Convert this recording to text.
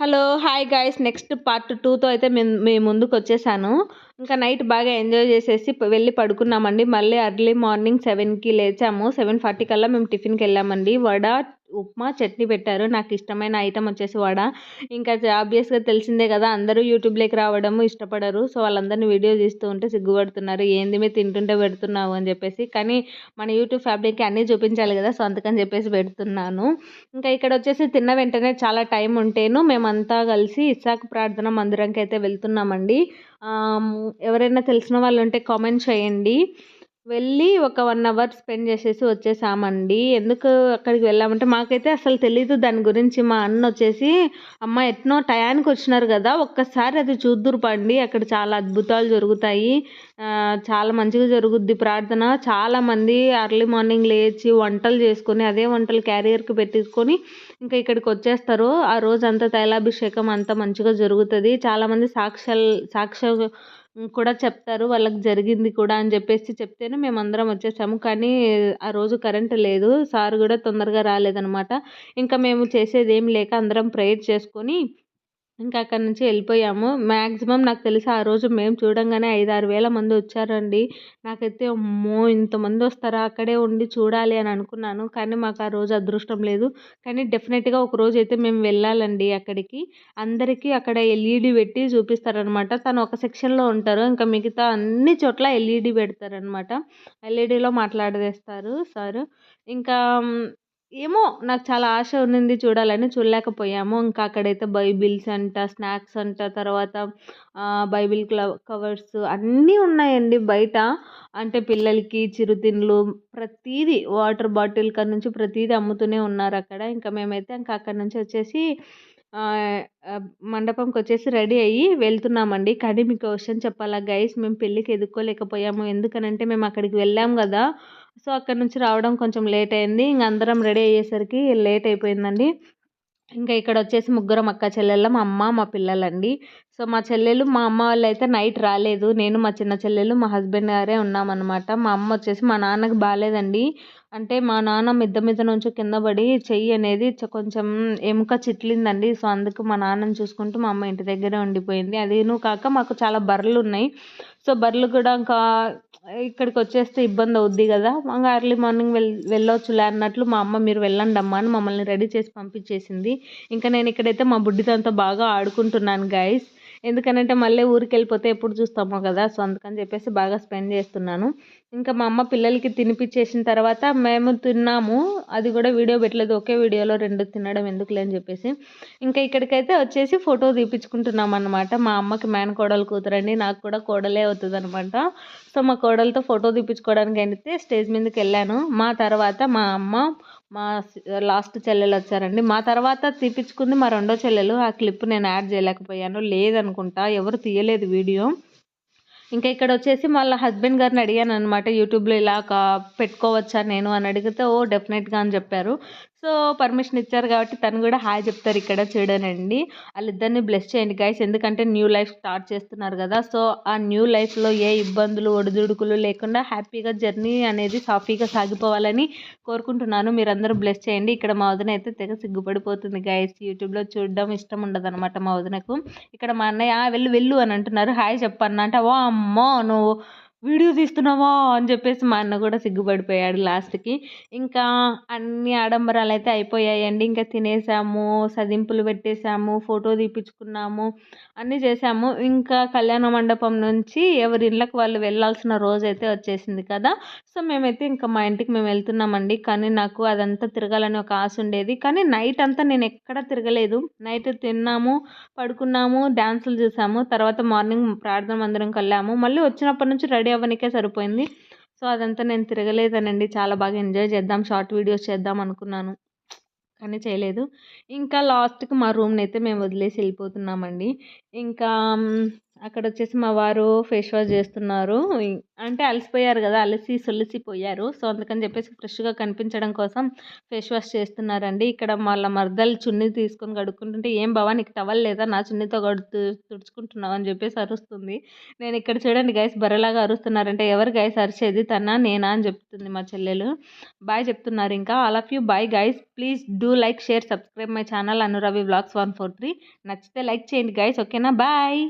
Hello hi guys. Next part టూతో అయితే మేము మీ ముందుకు వచ్చేసాను ఇంకా నైట్ బాగా ఎంజాయ్ చేసేసి వెళ్ళి పడుకున్నామండి. మళ్ళీ అర్లీ మార్నింగ్ సెవెన్కి లేచాము. సెవెన్ ఫార్టీ కల్లా మేము టిఫిన్కి వెళ్ళామండి. వడ ఉప్మా చట్నీ పెట్టారు. నాకు ఇష్టమైన ఐటమ్ వచ్చేసి వడ. ఇంకా ఆబ్వియస్గా తెలిసిందే కదా అందరూ యూట్యూబ్లోకి రావడం ఇష్టపడరు. సో వాళ్ళందరినీ వీడియో తీస్తూ ఉంటే సిగ్గుపడుతున్నారు. ఏంది మీరు తింటుంటే పెడుతున్నావు? అని చెప్పేసి. కానీ మన యూట్యూబ్ ఫ్యామిలీకి అన్నీ చూపించాలి కదా సో అందుకని చెప్పేసి పెడుతున్నాను. ఇంకా ఇక్కడ వచ్చేసి తిన్న వెంటనే చాలా టైం ఉంటేను మేమంతా కలిసి ఇస్సాకు ప్రార్థన మందిరంకి అయితే వెళ్తున్నామండి ఎవరైనా తెలిసిన వాళ్ళు ఉంటే కామెంట్ చేయండి. వెళ్ళి ఒక వన్ అవర్ స్పెండ్ చేసేసి వచ్చేసామండి. ఎందుకు అక్కడికి వెళ్ళామంటే మాకైతే అసలు తెలీదు దాని గురించి. మా అన్న వచ్చేసి అమ్మ ఎట్నో టయానికి వచ్చినారు కదా ఒక్కసారి అది చూద్దురుపండి అక్కడ చాలా అద్భుతాలు జరుగుతాయి. చాలా మంచిగా జరుగుద్ది ప్రార్థన. చాలా మంది మార్నింగ్ లేచి వంటలు చేసుకొని అదే వంటలు క్యారియర్కి పెట్టుకొని ఇంకా ఇక్కడికి వచ్చేస్తారు. ఆ రోజు అంతా తైలాభిషేకం అంతా మంచిగా జరుగుతుంది. చాలామంది సాక్ష సాక్ష కూడా చెప్తారు. వాళ్ళకి జరిగింది కూడా అని చెప్పేసి చెప్తేనే మేము అందరం వచ్చేసాము. కానీ ఆ రోజు కరెంట్ లేదు. సార్ కూడా తొందరగా రాలేదనమాట ఇంకా మేము చేసేది ఏం లేక అందరం ప్రేయర్ చేసుకొని ఇంకా అక్కడి నుంచి వెళ్ళిపోయాము. మ్యాక్సిమం నాకు తెలిసి ఆ రోజు మేము చూడంగానే ఐదు ఆరు వేల మంది వచ్చారండి. నాకైతే అమ్మో ఇంతమంది వస్తారా? అక్కడే ఉండి చూడాలి అని అనుకున్నాను. కానీ మాకు ఆ రోజు అదృష్టం లేదు. కానీ డెఫినెట్గా ఒక రోజు అయితే మేము వెళ్ళాలండి అక్కడికి. అందరికీ అక్కడ ఎల్ఈడి పెట్టి చూపిస్తారనమాట తను ఒక సెక్షన్లో ఉంటారు. ఇంకా మిగతా అన్ని చోట్ల ఎల్ఈడి పెడతారనమాట ఎల్ఈడిలో మాట్లాడదేస్తారు సార్. ఇంకా ఏమో నాకు చాలా ఆశ ఉన్నింది చూడాలని చూడలేకపోయాము. ఇంకా అక్కడైతే బైబిల్స్ అంట స్నాక్స్ అంట తర్వాత బైబిల్ క్లవ్ కవర్స్ అన్నీ ఉన్నాయండి బయట. అంటే పిల్లలకి చిరుతిండ్లు ప్రతీది వాటర్ బాటిల్ కాడ నుంచి ప్రతీది అమ్ముతూనే ఉన్నారు అక్కడ. ఇంకా మేమైతే ఇంకా అక్కడ నుంచి వచ్చేసి మండపంకి వచ్చేసి రెడీ అయ్యి వెళ్తున్నామండి. కానీ మీకు క్వశ్చన్ విషయం చెప్పాలా గైస్ మేము పెళ్ళికి ఎదుక్కోలేకపోయాము ఎందుకనంటే మేము అక్కడికి వెళ్ళాము కదా సో అక్కడ నుంచి రావడం కొంచెం లేట్ అయింది. ఇంక అందరం రెడీ అయ్యేసరికి లేట్ అయిపోయిందండి. ఇంకా ఇక్కడ వచ్చేసి ముగ్గురం అక్క చెల్లెళ్ళం మా అమ్మ మా పిల్లలండి. సో మా చెల్లెలు మా అమ్మ వాళ్ళు అయితే నైట్ రాలేదు. నేను మా చిన్న చెల్లెలు మా హస్బెండ్ గారే ఉన్నామన్నమాట. మా అమ్మ వచ్చేసి మా నాన్నకి బాగాలేదండి అంటే మా నాన్న మిద్ద మీద నుంచి కింద పడి చెయ్యి అనేది కొంచెం ఎముక చిట్లిందండి. సో అందుకు మా నాన్నని చూసుకుంటూ మా అమ్మ ఇంటి దగ్గరే ఉండిపోయింది. అదేను కాక మాకు చాలా బర్రెలు ఉన్నాయి సో బర్రెలు కూడా ఇంకా ఇక్కడికి వచ్చేస్తే ఇబ్బంది అవుద్ది కదా. ఇంకా ఎర్లీ మార్నింగ్ వెల్ వెళ్ళొచ్చులే అన్నట్లు మా అమ్మ మీరు వెళ్ళండి అమ్మ అని మమ్మల్ని రెడీ చేసి పంపించేసింది. ఇంకా నేను ఇక్కడైతే మా బుడ్డితో బాగా ఆడుకుంటున్నాను గైస్ ఎందుకనంటే మళ్ళీ ఊరికి వెళ్ళిపోతే ఎప్పుడు చూస్తామో కదా సో అందుకని చెప్పేసి బాగా స్పెండ్ చేస్తున్నాను. ఇంకా మా అమ్మ పిల్లలకి తినిపించేసిన తర్వాత మేము తిన్నాము. అది కూడా వీడియో పెట్టలేదు ఒకే వీడియోలో రెండు తినడం ఎందుకులే అని చెప్పేసి. ఇంకా ఇక్కడికైతే వచ్చేసి ఫోటో తీపించుకుంటున్నాం అనమాట మా అమ్మకి మేన కోడలు కూతురండి నాకు కూడా కోడలే అవుతుంది అనమాట సో మా కోడలతో ఫోటో తీపించుకోవడానికి అయితే స్టేజ్ మీదకి వెళ్ళాను. మా తర్వాత మా అమ్మ మా లాస్ట్ చెల్లెలు వచ్చారండి. మా తర్వాత తీపించుకుంది మా రెండో చెల్లెలు. ఆ క్లిప్ నేను యాడ్ చేయలేకపోయాను. లేదనుకుంటా. ఎవరు తీయలేదు వీడియో. ఇంకా ఇక్కడ వచ్చేసి మళ్ళీ హస్బెండ్ గారిని అడిగాను అనమాట యూట్యూబ్లో ఇలా పెట్టుకోవచ్చా నేను? అని అడిగితే ఓ డెఫినెట్గా అని చెప్పారు. సో పర్మిషన్ ఇచ్చారు కాబట్టి తను కూడా హాయ్ చెప్తారు ఇక్కడ చూడనండి. వాళ్ళిద్దరిని బ్లెస్ చేయండి గైస్ ఎందుకంటే న్యూ లైఫ్ స్టార్ట్ చేస్తున్నారు కదా. సో ఆ న్యూ లైఫ్లో ఏ ఇబ్బందులు ఒడిదుడుకులు లేకుండా హ్యాపీగా జర్నీ అనేది సాఫీగా సాగిపోవాలని కోరుకుంటున్నాను. మీరందరూ బ్లెస్ చేయండి. ఇక్కడ మా వదిన అయితే తెగ సిగ్గుపడిపోతుంది గైస్ యూట్యూబ్లో చూడడం ఇష్టం ఉండదు అనమాట మా వదినకు. ఇక్కడ మా అన్నయ్య "ఆ, వెళ్ళు వెళ్ళు అని అంటున్నారు. హాయ్ చెప్పన్న అంటే ఓ అమ్మో నువ్వు వీడియో తీస్తున్నావా అని చెప్పేసి మా అన్న కూడా సిగ్గుపడిపోయాడు లాస్ట్కి. ఇంకా అన్ని ఆడంబరాలు అయితే అయిపోయాయండి. ఇంకా తినేసాము సదింపులు పెట్టేసాము ఫోటో తీపించుకున్నాము అన్నీ చేసాము. ఇంకా కళ్యాణ మండపం నుంచి ఎవరి ఇళ్ళకి వాళ్ళు వెళ్ళాల్సిన రోజు అయితే వచ్చేసింది కదా. సో మేమైతే ఇంకా మా ఇంటికి మేము వెళ్తున్నామండి. కానీ నాకు అదంతా తిరగాలని ఒక ఆశ ఉండేది. కానీ నైట్ అంతా నేను ఎక్కడా తిరగలేదు. నైట్ తిన్నాము పడుకున్నాము డ్యాన్సులు చూసాము. తర్వాత మార్నింగ్ ప్రార్థన అందరం వెళ్ళాము. మళ్ళీ వచ్చినప్పటి నుంచి రెడీ అవ్వనికే సరిపోయింది. సో అదంతా నేను తిరగలేదనండి. చాలా బాగా ఎంజాయ్ చేద్దాం షార్ట్ వీడియోస్ చేద్దాం అనుకున్నాను. కానీ చేయలేదు. ఇంకా లాస్ట్కి మా రూమ్ని అయితే మేము వదిలేసి వెళ్ళిపోతున్నామండి. ఇంకా అక్కడ వచ్చేసి మా వారు ఫేస్ వాష్ చేస్తున్నారు. అంటే అలసిపోయారు కదా అలసి సొలిసిపోయారు సో అందుకని చెప్పేసి ఫ్రెష్గా కనిపించడం కోసం ఫేస్ వాష్ చేస్తున్నారండి. ఇక్కడ వాళ్ళ మర్దలు చున్నీ తీసుకొని కడుక్కుంటుంటే ఏం బావా నీకు టవల్ లేదా? నా చున్నీతో కడుతు తుడుచుకుంటున్నావు అని చెప్పేసి అరుస్తుంది. నేను ఇక్కడ చూడండి గైస్ బర్రెలాగా అరుస్తున్నారంటే ఎవరు గైస్ అరిచేది? తన నేనా? అని చెప్తుంది మా చెల్లెలు. బాయ్ చెప్తున్నారు ఇంకా. All of you bye guys please do like share subscribe my channel Anuravi vlogs one four three. నచ్చితే లైక్ చేయండి గైస్ ఓకేనా? బాయ్.